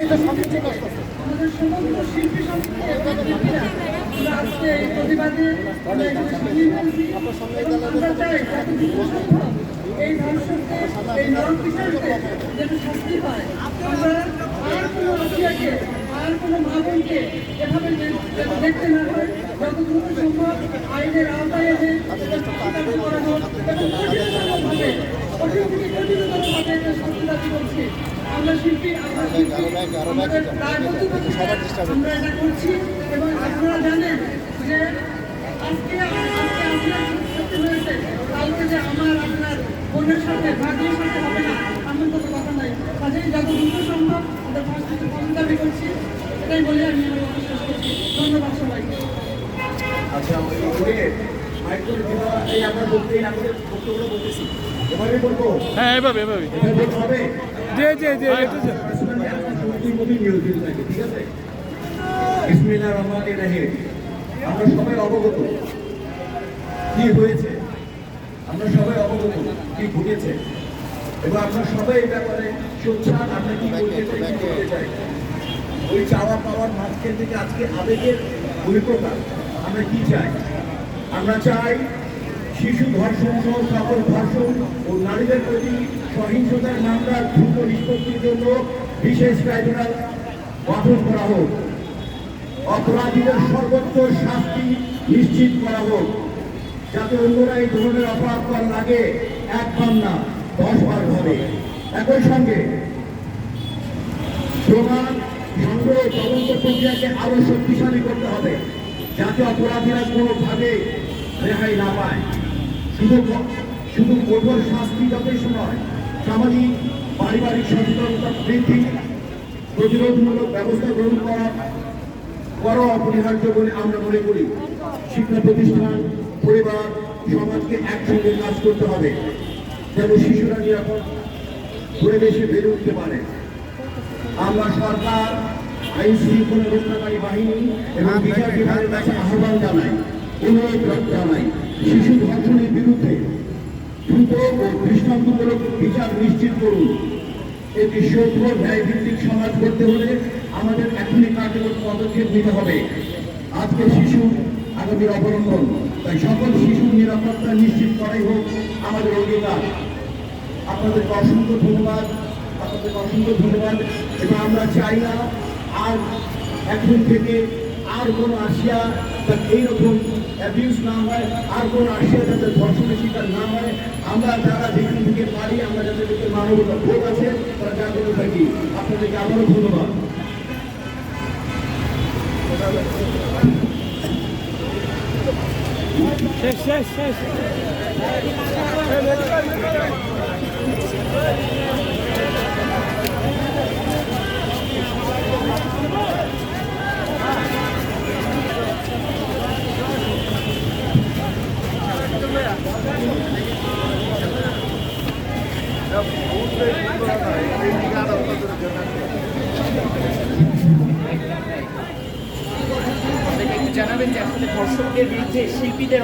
এই সম্ভব এই এই নরকিশোরকে যেন শাস্তি দেখতে না হয় যত সম্ভব আইনের আওতায় এনে করা হোক কঠিন থেকে কঠিনতমভাবে এটা শাস্তি দাবি করছি আমরা আমাদের এটা করছি এবং আপনারা জানেন যে আজকে আজকে হয়েছে কালকে যে আমার আপনার বোনের সাথে ভাগ্যের সাথে হবে না এমন কোনো কথা নাই। কাজেই যত দ্রুত সম্ভব আমরা পাঁচ কম দাবি করছি এটাই বলে আমি আমার কথা শেষ করছি। ধন্যবাদ সবাইকে। আচ্ছা আমাদের হ্যাঁ এভাবে এভাবে। জি জি জি বিসমিল্লাহ রহমান রাহিম। আমরা সবাই অবগত কি হয়েছে আমরা সবাই অবগত কি ঘটেছে এবং আমরা সবাই এই ব্যাপারে সোচ্চার আমরা কি করতে চাই ওই চাওয়া পাওয়ার মাঝখান থেকে আজকে আবেগের বহিঃপ্রকাশ আমরা কি চাই? আমরা চাই শিশু ধর্ষণ সহ সকল ধর্ষণ ও নারীদের প্রতি সহিংসতার মামলা দ্রুত নিষ্পত্তির জন্য বিশেষ ট্রাইব্যুনাল গঠন করা হোক। অপরাধীদের সর্বোচ্চ শাস্তি নিশ্চিত করা হোক। যাতে অন্যরা এই ধরনের অপরাধ করার আগে একবার না, দশ বার হবে একই সঙ্গে প্রমাণ, সংগ্রহ, তদন্ত প্রক্রিয়াকে আরও শক্তিশালী করতে হবে, যাতে অপরাধীরা কোনোভাবে রেহাই না পায়। শুধু শুধু কঠোর শাস্তি যথেষ্ট নয় সামাজিক, পারিবারিক সচেতনতা বৃদ্ধি, প্রতিরোধমূলক ব্যবস্থা গ্রহণ করা করা অপরিহার্য বলে আমরা মনে করি। শিক্ষা প্রতিষ্ঠান, পরিবার, সমাজকে একসঙ্গে কাজ করতে হবে, যেন শিশুরা নিরাপদ পরিবেশে বেড়ে উঠতে পারে। আমরা সরকার, আইন শৃঙ্খলা রক্ষাকারী বাহিনী এবং বিচার বিভাগের কাছে আহ্বান জানাই, অনুরোধ জানাই। শিশু ধর্ষণের বিরুদ্ধে দ্রুত ও দৃষ্টান্তমূলক বিচার নিশ্চিত করুন। একটি সভ্য ন্যায়ভিত্তিক সমাজ করতে হলে আমাদের এখনই কার্যকর পদক্ষেপ নিতে হবে। আজকে শিশু আগামীর অবলম্বন। তাই সকল শিশুর নিরাপত্তা নিশ্চিত করাই হোক আমাদের অঙ্গীকার। আপনাদেরকে অসংখ্য ধন্যবাদ। আপনাদেরকে অসংখ্য ধন্যবাদ। এবং আমরা চাই না আর এখন থেকে আর কোনো আসিয়া যাতে এইরকম অ্যাবিউজ না হয় আর কোনো আসিয়া যাতে ধর্ষণের শিকার না হয় আমরা যারা যেখান থেকে পারি আমরা যাদের থেকে মানবতা বোধ আছে তারা জাগ্রত থাকি আপনাদেরকে আবারও ধন্যবাদ শেষ শেষ শেষ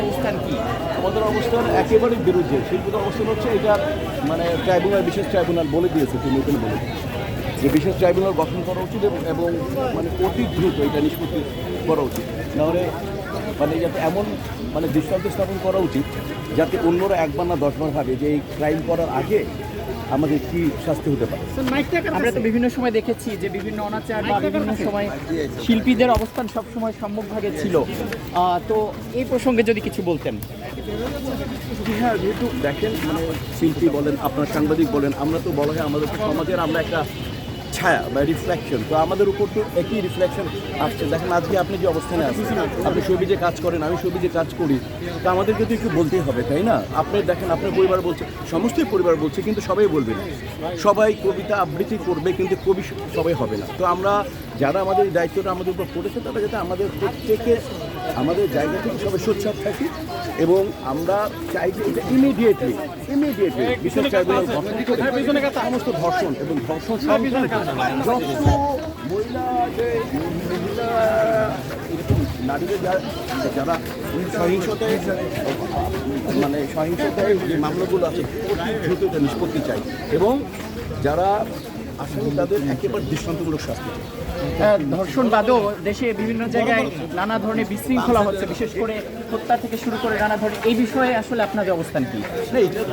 অবস্থান কি? আমাদের অবস্থান একেবারে বিরুদ্ধে। শিল্পীদের অবস্থান হচ্ছে এটা মানে ট্রাইব্যুনাল, বিশেষ ট্রাইব্যুনাল বলে দিয়েছে নতুন বলে যে বিশেষ ট্রাইব্যুনাল গঠন করা উচিত এবং মানে অতি দ্রুত এটা নিষ্পত্তি করা উচিত। নাহলে মানে যাতে এমন মানে দৃষ্টান্ত স্থাপন করা উচিত যাতে অন্যরা একবার না দশবার ভাবে যে এই ক্রাইম করার আগে আমাদের কি শাস্তি হতে পারে? আমরা তো বিভিন্ন সময় দেখেছি যে বিভিন্ন অনাচার বা বিভিন্ন সময় শিল্পীদের অবস্থান সবসময় সম্মুখভাগে ছিল। তো এই প্রসঙ্গে যদি কিছু বলতেন। হ্যাঁ যেহেতু দেখেন মানে শিল্পী বলেন আপনার সাংবাদিক বলেন আমরা তো বলা হয় আমাদের সমাজের আমরা একটা ছায়া বা রিফ্লেকশন তো আমাদের উপর তো একই রিফ্লেকশন আসছে। দেখেন আজকে আপনি যে অবস্থানে আছেন, আপনি সবিজে কাজ করেন, আমি সবিজে কাজ করি, তা আমাদেরকে তো একটু বলতেই হবে, তাই না? আপনি দেখেন, আপনার পরিবার বলছে, সমস্তই পরিবার বলছে, কিন্তু সবাই বলবে না। সবাই কবিতা আবৃত্তি করবে, কিন্তু কবি সবাই হবে না। তো আমরা যারা আমাদের দায়িত্বটা আমাদের উপর পড়েছে তারা যাতে আমাদের প্রত্যেকের আমাদের জায়গা থেকে সবাই সোচ্চার থাকি এবং আমরা চাই যে এটা ইমিডিয়েটলি ইমিডিয়েটলি বিশেষ ট্রাইব্যুনাল সমস্ত ধর্ষণ এবং ধর্ষণ মহিলা নারীদের যারা সহিংসতায় মানে সহিংসতায় যে মামলাগুলো আছে দ্রুত নিষ্পত্তি চাই। এবং যারা আসামি তাদের একেবারে দৃষ্টান্তমূলক শাস্তি ধর্ষণ বাদও দেশে বিভিন্ন জায়গায় নানা ধরনের বিশৃঙ্খলা হচ্ছে বিশেষ করে হত্যা থেকে শুরু করে নানা ধরনের এই বিষয়ে আসলে আপনাদের অবস্থান কি? না এটা তো